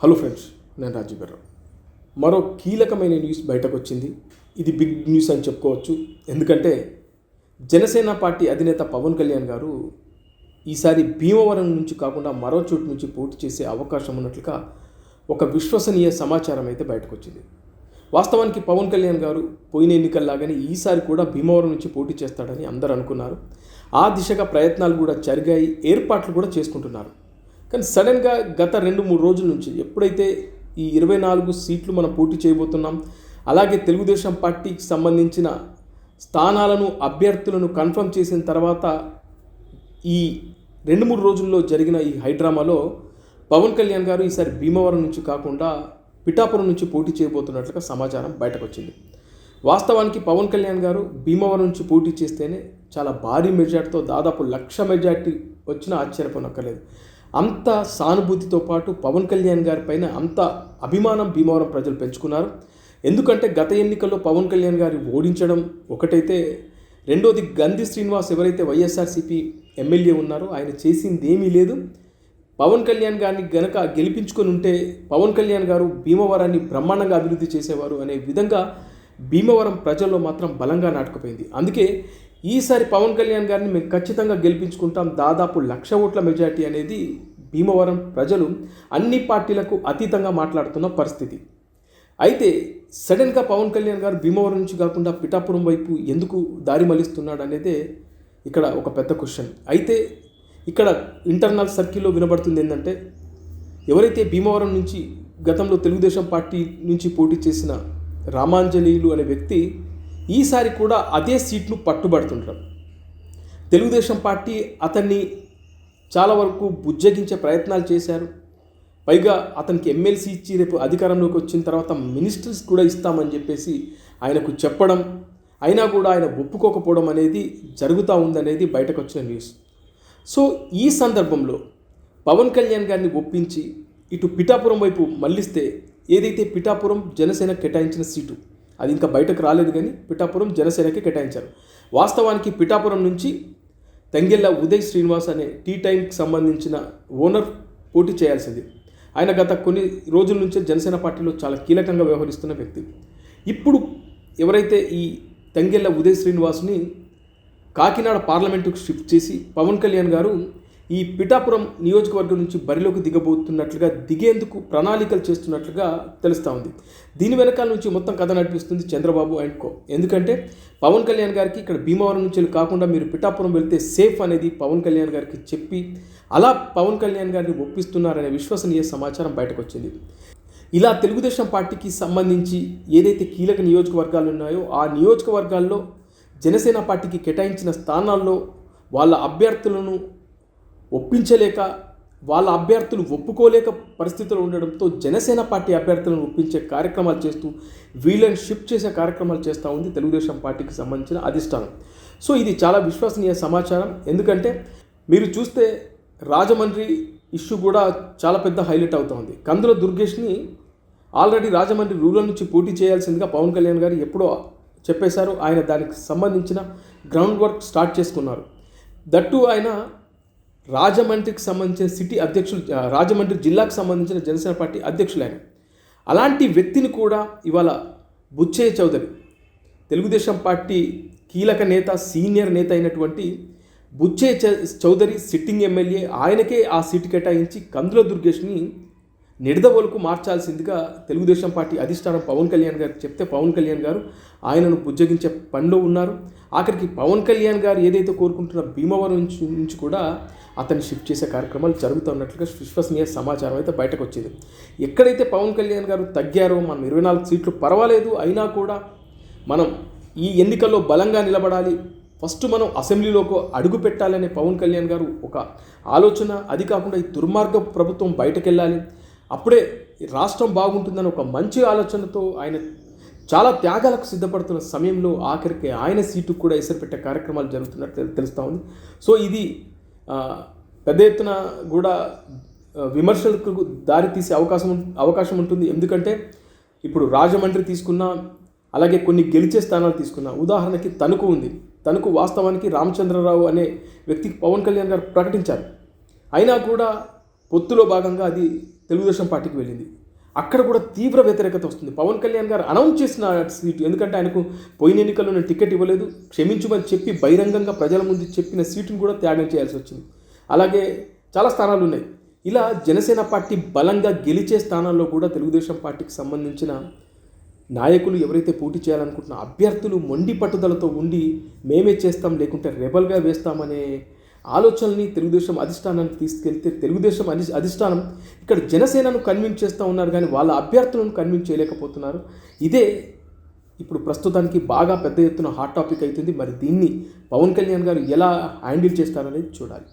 Hello friends నేను రాజీవ్ గారు మరో కీలకమైన న్యూస్ బయటకు వచ్చింది ఇది బిగ్ న్యూస్ అని చెప్పుకోవచ్చు. ఎందుకంటే జనసేన పార్టీ అధినేత పవన్ కళ్యాణ్ గారు ఈసారి భీమవరం నుంచి కాకుండా మరో చోటు నుంచి పోటీ చేసే అవకాశం ఉన్నట్లుగా ఒక విశ్వసనీయ సమాచారం అయితే బయటకు వచ్చింది వాస్తవానికి పవన్ కళ్యాణ్ గారు పోయిన ఎన్నికల్లాగానే ఈసారి కూడా భీమవరం నుంచి పోటీ చేస్తాడని అందరూ అనుకున్నారు. ఆ దిశగా ప్రయత్నాలు కూడా జరిగాయి ఏర్పాట్లు కూడా చేసుకుంటున్నారు. కానీ సడన్గా గత రెండు మూడు రోజుల నుంచి ఎప్పుడైతే ఈ ఇరవై నాలుగు సీట్లు మనం పోటీ చేయబోతున్నాం అలాగే తెలుగుదేశం పార్టీకి సంబంధించిన స్థానాలను అభ్యర్థులను కన్ఫర్మ్ చేసిన తర్వాత ఈ రెండు మూడు రోజుల్లో జరిగిన ఈ హైడ్రామాలో పవన్ కళ్యాణ్ గారు ఈసారి భీమవరం నుంచి కాకుండా పిఠాపురం నుంచి పోటీ చేయబోతున్నట్లుగా సమాచారం బయటకు వచ్చింది వాస్తవానికి పవన్ కళ్యాణ్ గారు భీమవరం నుంచి పోటీ చేస్తేనే చాలా భారీ మెజార్టీతో దాదాపు లక్ష మెజార్టీ వచ్చినా ఆశ్చర్యపోనక్కర్లేదు. అంత సానుభూతితో పాటు పవన్ కళ్యాణ్ గారి పైన అంత అభిమానం భీమవరం ప్రజలు పెంచుకున్నారు. ఎందుకంటే గత ఎన్నికల్లో పవన్ కళ్యాణ్ గారి ఓడించడం ఒకటైతే రెండోది గంధి శ్రీనివాస్ ఎవరైతే వైఎస్ఆర్సీపీ ఎమ్మెల్యే ఉన్నారో ఆయన చేసింది ఏమీ లేదు. పవన్ కళ్యాణ్ గారిని గనక గెలిపించుకొని ఉంటే పవన్ కళ్యాణ్ గారు భీమవరాన్ని బ్రహ్మాండంగా అభివృద్ధి చేసేవారు అనే విధంగా భీమవరం ప్రజల్లో మాత్రం బలంగా నాటుకుపోయింది. అందుకే ఈసారి పవన్ కళ్యాణ్ గారిని మేము ఖచ్చితంగా గెలిపించుకుంటాం. దాదాపు లక్ష ఓట్ల మెజార్టీ అనేది భీమవరం ప్రజలు అన్ని పార్టీలకు అతీతంగా మాట్లాడుతున్న పరిస్థితి. అయితే సడన్గా పవన్ కళ్యాణ్ గారు భీమవరం నుంచి కాకుండా పిఠాపురం వైపు ఎందుకు దారి మళ్ళిస్తున్నాడు అనేదే ఇక్కడ ఒక పెద్ద క్వశ్చన్. అయితే ఇక్కడ ఇంటర్నల్ సర్కిల్లో వినబడుతుంది ఏంటంటే ఎవరైతే భీమవరం నుంచి గతంలో తెలుగుదేశం పార్టీ నుంచి పోటీ చేసిన రామాంజనేయులు అనే వ్యక్తి ఈసారి కూడా అదే సీట్లు పట్టుబడుతుంటారు తెలుగుదేశం పార్టీ అతన్ని చాలా వరకు బుజ్జగించే ప్రయత్నాలు చేశారు. పైగా అతనికి ఎమ్మెల్సీ ఇచ్చి రేపు అధికారంలోకి వచ్చిన తర్వాత మినిస్టర్స్ కూడా ఇస్తామని చెప్పేసి ఆయనకు చెప్పడం అయినా కూడా ఆయన ఒప్పుకోకపోవడం అనేది జరుగుతూ ఉందనేది బయటకు వచ్చిన న్యూస్. సో ఈ సందర్భంలో పవన్ కళ్యాణ్ గారిని ఒప్పించి ఇటు పిఠాపురం వైపు మళ్ళిస్తే ఏదైతే పిఠాపురం జనసేన కేటాయించిన సీటు అది ఇంకా బయటకు రాలేదు కానీ పిఠాపురం జనసేనకి కేటాయించారు. వాస్తవానికి పిఠాపురం నుంచి తంగెల్ల ఉదయ్ శ్రీనివాస్ అనే టీ టైంకి సంబంధించిన ఓనర్ పోటీ చేయాల్సింది. ఆయన గత కొన్ని రోజుల నుంచే జనసేన పార్టీలో చాలా కీలకంగా వ్యవహరిస్తున్న వ్యక్తి. ఇప్పుడు ఎవరైతే ఈ తంగెళ్ళ ఉదయ్ శ్రీనివాస్ని కాకినాడ పార్లమెంటుకు షిఫ్ట్ చేసి పవన్ కళ్యాణ్ గారు ఈ పిఠాపురం నియోజకవర్గం నుంచి బరిలోకి దిగబోతున్నట్లుగా దిగేందుకు ప్రణాళికలు చేస్తున్నట్లుగా తెలుస్తూ ఉంది. దీని వెనకాల నుంచి మొత్తం కథ నడిపిస్తుంది చంద్రబాబు అండ్ కో. ఎందుకంటే పవన్ కళ్యాణ్ గారికి ఇక్కడ భీమవరం నుంచి కాకుండా మీరు పిఠాపురం వెళ్తే సేఫ్ అనేది పవన్ కళ్యాణ్ గారికి చెప్పి అలా పవన్ కళ్యాణ్ గారిని ఒప్పిస్తున్నారనే విశ్వసనీయ సమాచారం బయటకు వచ్చింది ఇలా తెలుగుదేశం పార్టీకి సంబంధించి ఏదైతే కీలక నియోజకవర్గాలు ఉన్నాయో ఆ నియోజకవర్గాల్లో జనసేన పార్టీకి కేటాయించిన స్థానాల్లో వాళ్ళ అభ్యర్థులను ఒప్పించలేక వాళ్ళ అభ్యర్థులు ఒప్పుకోలేక పరిస్థితులు ఉండడంతో జనసేన పార్టీ అభ్యర్థులను ఒప్పించే కార్యక్రమాలు చేస్తూ వీళ్ళని షిఫ్ట్ చేసే కార్యక్రమాలు చేస్తూ ఉంది తెలుగుదేశం పార్టీకి సంబంధించిన అధిష్టానం. సో ఇది చాలా విశ్వసనీయ సమాచారం. ఎందుకంటే మీరు చూస్తే రాజమండ్రి ఇష్యూ కూడా చాలా పెద్ద హైలైట్ అవుతూ ఉంది. కందుల దుర్గేష్ని ఆల్రెడీ రాజమండ్రి రూరల్ నుంచి పోటీ చేయాల్సిందిగా పవన్ కళ్యాణ్ గారు ఎప్పుడో చెప్పేశారు. ఆయన దానికి సంబంధించిన గ్రౌండ్ వర్క్ స్టార్ట్ చేసుకున్నారు. దట్టు ఆయన రాజమండ్రికి సంబంధించిన సిటీ అధ్యక్షులు రాజమండ్రి జిల్లాకు సంబంధించిన జనసేన పార్టీ అధ్యక్షులు ఆయన అలాంటి వ్యక్తిని కూడా ఇవాళ బుచ్చయ్య చౌదరి తెలుగుదేశం పార్టీ కీలక నేత సీనియర్ నేత అయినటువంటి బుచ్చయ్య చౌదరి సిట్టింగ్ ఎమ్మెల్యే ఆయనకే ఆ సీటు కేటాయించి కందుల దుర్గేష్ని నిడదవోలుకు మార్చాల్సిందిగా తెలుగుదేశం పార్టీ అధిష్టానం పవన్ కళ్యాణ్ గారు చెప్తే పవన్ కళ్యాణ్ గారు ఆయనను బుజ్జగించే పనిలో ఉన్నారు. ఆఖరికి పవన్ కళ్యాణ్ గారు ఏదైతే కోరుకుంటున్న భీమవరం నుంచి నుంచి కూడా అతన్ని షిఫ్ట్ చేసే కార్యక్రమాలు జరుగుతున్నట్లుగా విశ్వసనీయ సమాచారం అయితే బయటకు వచ్చింది ఎక్కడైతే పవన్ కళ్యాణ్ గారు తగ్గారో మనం ఇరవై నాలుగు సీట్లు పర్వాలేదు అయినా కూడా మనం ఈ ఎన్నికల్లో బలంగా నిలబడాలి ఫస్ట్ మనం అసెంబ్లీలోకి అడుగు పెట్టాలనే పవన్ కళ్యాణ్ గారు ఒక ఆలోచన. అది కాకుండా ఈ దుర్మార్గ ప్రభుత్వం బయటకెళ్ళాలి అప్పుడే రాష్ట్రం బాగుంటుందని ఒక మంచి ఆలోచనతో ఆయన చాలా త్యాగాలకు సిద్ధపడుతున్న సమయంలో ఆఖరికి ఆయన సీటు కూడా ఎసరు పెట్టే కార్యక్రమాలు జరుగుతున్నట్టు తెలుస్తూ ఉంది. సో ఇది పెద్ద ఎత్తున కూడా విమర్శలకు దారి తీసే అవకాశం అవకాశం ఉంటుంది. ఎందుకంటే ఇప్పుడు రాజమండ్రి తీసుకున్నా అలాగే కొన్ని గెలిచే స్థానాలు తీసుకున్నా ఉదాహరణకి తణుకు ఉంది. తణుకు వాస్తవానికి రామచంద్రరావు అనే వ్యక్తికి పవన్ కళ్యాణ్ గారు ప్రకటించారు. అయినా కూడా పొత్తులో భాగంగా అది తెలుగుదేశం పార్టీకి వెళ్ళింది. అక్కడ కూడా తీవ్ర వ్యతిరేకత వస్తుంది. పవన్ కళ్యాణ్ గారు అనౌన్స్ చేసిన సీటు ఎందుకంటే ఆయనకు పోయిన ఎన్నికల్లో నేను టికెట్ ఇవ్వలేదు క్షమించమని చెప్పి బహిరంగంగా ప్రజల ముందు చెప్పిన సీటును కూడా త్యాగం చేయాల్సి వచ్చింది. అలాగే చాలా స్థానాలు ఉన్నాయి. ఇలా జనసేన పార్టీ బలంగా గెలిచే స్థానాల్లో కూడా తెలుగుదేశం పార్టీకి సంబంధించిన నాయకులు ఎవరైతే పోటీ చేయాలనుకుంటున్న అభ్యర్థులు మొండి పట్టుదలతో ఉండి మేమే చేస్తాం లేకుంటే రెబల్గా వేస్తామనే ఆలోచనల్ని తెలుగుదేశం అధిష్టానానికి తీసుకెళ్తే తెలుగుదేశం అధి అధిష్టానం ఇక్కడ జనసేనను కన్విన్స్ చేస్తూ ఉన్నారు కానీ వాళ్ళ అభ్యర్థులను కన్విన్స్ చేయలేకపోతున్నారు. ఇదే ఇప్పుడు ప్రస్తుతానికి బాగా పెద్ద ఎత్తున హాట్ టాపిక్ అవుతుంది మరి దీన్ని పవన్ కళ్యాణ్ గారు ఎలా హ్యాండిల్ చేస్తారనేది చూడాలి.